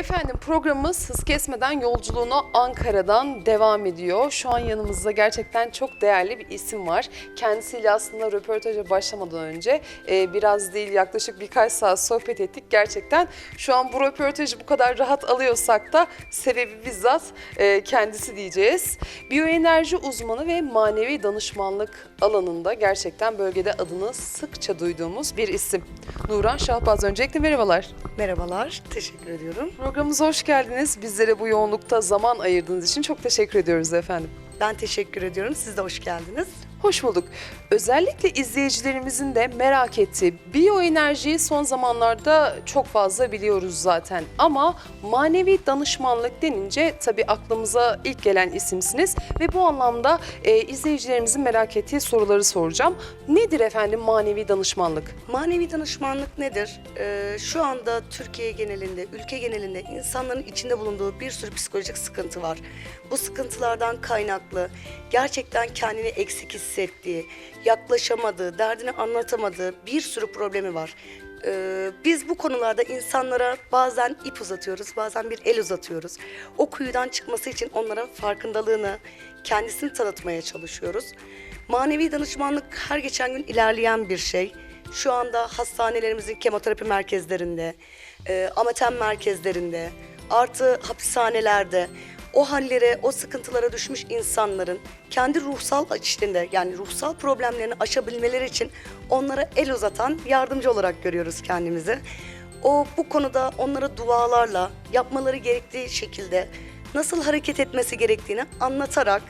Efendim programımız hız kesmeden yolculuğuna Ankara'dan devam ediyor. Şu an yanımızda gerçekten çok değerli bir isim var. Kendisiyle aslında röportaja başlamadan önce e, biraz değil yaklaşık birkaç saat sohbet ettik. Gerçekten şu an bu röportajı bu kadar rahat alıyorsak da sebebi bizzat e, kendisi diyeceğiz. Biyoenerji uzmanı ve manevi danışmanlık alanında gerçekten bölgede adını sıkça duyduğumuz bir isim. Nuran Şahbaz öncelikle merhabalar. Merhabalar, teşekkür ediyorum. Programımıza hoş geldiniz. Bizlere bu yoğunlukta zaman ayırdığınız için çok teşekkür ediyoruz efendim. Ben teşekkür ediyorum. Siz de hoş geldiniz. Hoş bulduk. Özellikle izleyicilerimizin de merak ettiği biyoenerjiyi son zamanlarda çok fazla biliyoruz zaten. Ama manevi danışmanlık denince tabii aklımıza ilk gelen isimsiniz. Ve bu anlamda e, izleyicilerimizin merak ettiği soruları soracağım. Nedir efendim manevi danışmanlık? Manevi danışmanlık nedir? Ee, şu anda Türkiye genelinde, ülke genelinde insanların içinde bulunduğu bir sürü psikolojik sıkıntı var. Bu sıkıntılardan kaynaklı gerçekten kendini eksik hissettiği, yaklaşamadığı, derdini anlatamadığı bir sürü problemi var. Ee, biz bu konularda insanlara bazen ip uzatıyoruz, bazen bir el uzatıyoruz. O kuyudan çıkması için onlara farkındalığını, kendisini tanıtmaya çalışıyoruz. Manevi danışmanlık her geçen gün ilerleyen bir şey. Şu anda hastanelerimizin kemoterapi merkezlerinde, e, amatem merkezlerinde, artı hapishanelerde o hallere, o sıkıntılara düşmüş insanların kendi ruhsal içinde yani ruhsal problemlerini aşabilmeleri için onlara el uzatan yardımcı olarak görüyoruz kendimizi. O bu konuda onlara dualarla yapmaları gerektiği şekilde nasıl hareket etmesi gerektiğini anlatarak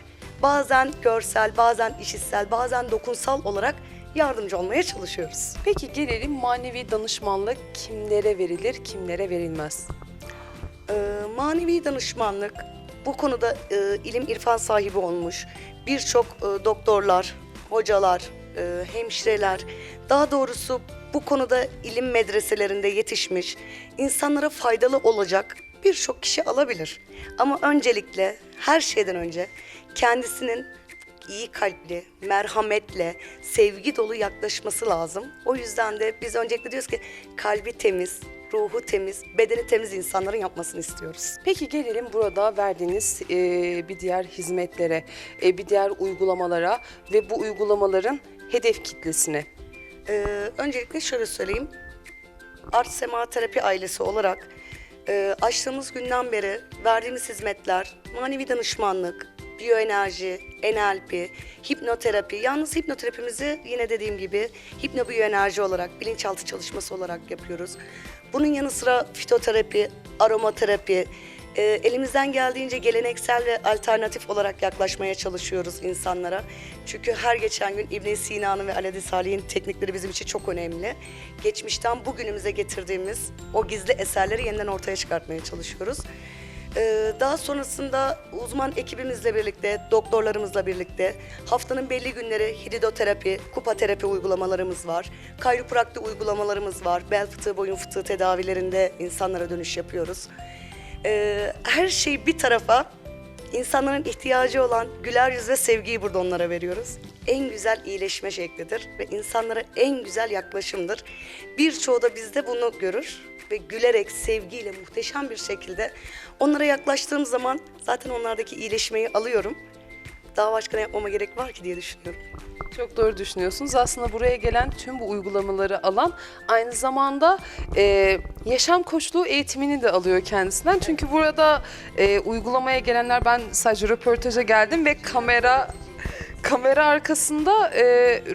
bazen görsel, bazen işitsel, bazen dokunsal olarak yardımcı olmaya çalışıyoruz. Peki gelelim manevi danışmanlık kimlere verilir, kimlere verilmez? Ee, manevi danışmanlık bu konuda e, ilim irfan sahibi olmuş birçok e, doktorlar, hocalar, e, hemşireler, daha doğrusu bu konuda ilim medreselerinde yetişmiş, insanlara faydalı olacak birçok kişi alabilir. Ama öncelikle her şeyden önce kendisinin iyi kalpli, merhametle, sevgi dolu yaklaşması lazım. O yüzden de biz öncelikle diyoruz ki kalbi temiz, ruhu temiz, bedeni temiz insanların yapmasını istiyoruz. Peki gelelim burada verdiğiniz e, bir diğer hizmetlere, e, bir diğer uygulamalara ve bu uygulamaların hedef kitlesine. Ee, öncelikle şöyle söyleyeyim. Art Sema Terapi ailesi olarak e, açtığımız günden beri verdiğimiz hizmetler, manevi danışmanlık, biyoenerji, NLP, hipnoterapi. Yalnız hipnoterapimizi yine dediğim gibi hipnobiyoenerji olarak, bilinçaltı çalışması olarak yapıyoruz. Bunun yanı sıra fitoterapi, aromaterapi, e, elimizden geldiğince geleneksel ve alternatif olarak yaklaşmaya çalışıyoruz insanlara. Çünkü her geçen gün İbn Sina'nın ve Aledi Salih'in teknikleri bizim için çok önemli. Geçmişten bugünümüze getirdiğimiz o gizli eserleri yeniden ortaya çıkartmaya çalışıyoruz. Ee, daha sonrasında uzman ekibimizle birlikte, doktorlarımızla birlikte haftanın belli günleri hidroterapi, kupa terapi uygulamalarımız var. Kayroprakti uygulamalarımız var. Bel fıtığı, boyun fıtığı tedavilerinde insanlara dönüş yapıyoruz. Ee, her şey bir tarafa insanların ihtiyacı olan güler yüz ve sevgiyi burada onlara veriyoruz. En güzel iyileşme şeklidir ve insanlara en güzel yaklaşımdır. Birçoğu da bizde bunu görür ve gülerek, sevgiyle, muhteşem bir şekilde onlara yaklaştığım zaman zaten onlardaki iyileşmeyi alıyorum. Daha başka ne yapmama gerek var ki diye düşünüyorum. Çok doğru düşünüyorsunuz. Aslında buraya gelen tüm bu uygulamaları alan aynı zamanda e, yaşam koçluğu eğitimini de alıyor kendisinden. Çünkü burada e, uygulamaya gelenler ben sadece röportaja geldim ve kamera kamera arkasında e,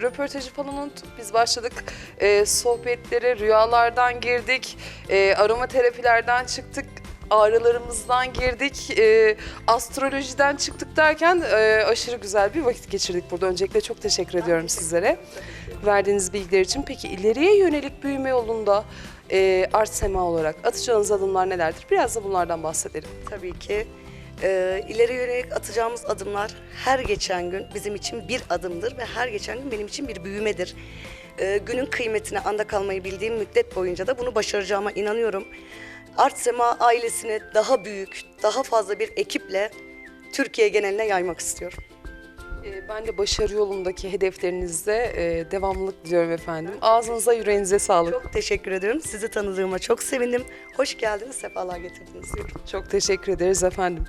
röportajı falan unuttuk. Biz başladık e, sohbetlere, rüyalardan girdik, e, aromaterapilerden çıktık ağrılarımızdan girdik, e, astrolojiden çıktık derken e, aşırı güzel bir vakit geçirdik burada. Öncelikle çok teşekkür ediyorum sizlere verdiğiniz bilgiler için. Peki ileriye yönelik büyüme yolunda e, Art Sema olarak atacağınız adımlar nelerdir? Biraz da bunlardan bahsedelim. Tabii ki e, ileri yönelik atacağımız adımlar her geçen gün bizim için bir adımdır ve her geçen gün benim için bir büyümedir. E, günün kıymetine anda kalmayı bildiğim müddet boyunca da bunu başaracağıma inanıyorum. Art Sema ailesini daha büyük, daha fazla bir ekiple Türkiye geneline yaymak istiyorum. Ee, Ben de başarı yolundaki hedeflerinizde e, devamlılık diliyorum efendim. Ağzınıza yüreğinize sağlık. Çok teşekkür ediyorum. Sizi tanıdığıma çok sevindim. Hoş geldiniz, sefalar getirdiniz. Çok teşekkür ederiz efendim.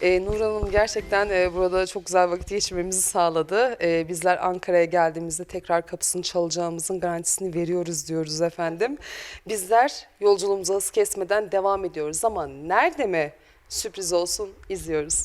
Ee, Nur Hanım gerçekten e, burada çok güzel vakit geçirmemizi sağladı. Ee, bizler Ankara'ya geldiğimizde tekrar kapısını çalacağımızın garantisini veriyoruz diyoruz efendim. Bizler yolculuğumuza hız kesmeden devam ediyoruz ama nerede mi sürpriz olsun izliyoruz.